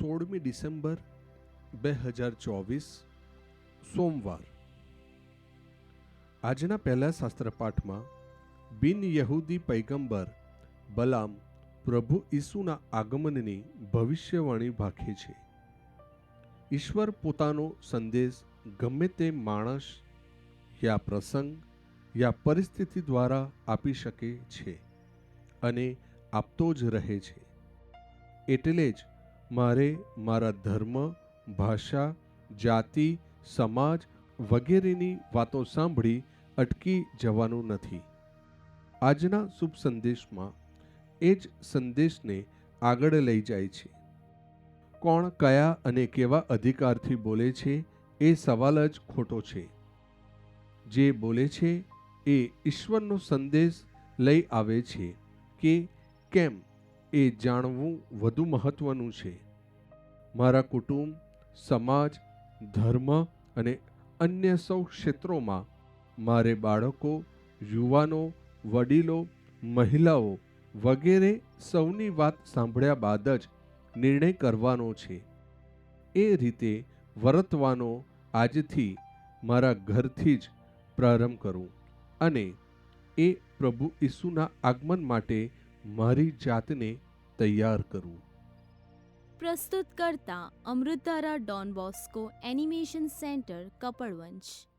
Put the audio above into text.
સોળમી ડિસેમ્બર બે હજાર ચોવીસ, સોમવાર. આજના પહેલા શાસ્ત્રપાઠમાં, બિન યહૂદી પૈગંબર બલામ પ્રભુ ઈસુના આગમનની ભવિષ્યવાણી ભાખે છે. ઈશ્વર પોતાનો સંદેશ ગમે તે માણસ યા પ્રસંગ યા પરિસ્થિતિ દ્વારા આપી શકે છે અને આપતો જ રહે છે. એટલે જ મારે મારા ધર્મ, ભાષા, જાતિ, સમાજ વગેરેની વાતો સાંભળી અટકી જવાનું નથી. આજના શુભ સંદેશમાં એ જ સંદેશને આગળ લઈ જાય છે. કોણ કયા અને કેવા અધિકારથી બોલે છે એ સવાલ જ ખોટો છે. જે બોલે છે એ ઈશ્વરનો સંદેશ લઈ આવે છે કે કેમ? એ જાણવું વધુ મહત્વનું છે. મારા કુટુંબ, સમાજ, ધર્મ અને અન્ય સૌ ક્ષેત્રોમાં મારે બાળકો, યુવાનો, વડીલો, મહિલાઓ વગેરે સૌની વાત સાંભળ્યા બાદ જ નિર્ણય કરવાનો છે. એ રીતે વર્તવાનો આજથી મારા ઘરથી જ પ્રારંભ કરું અને એ પ્રભુ ઈસુના આગમન માટે મારી જાતને તૈયાર કરું. પ્રસ્તુત કરતા Amritdhara Don Bosco animation centre Kapadvanj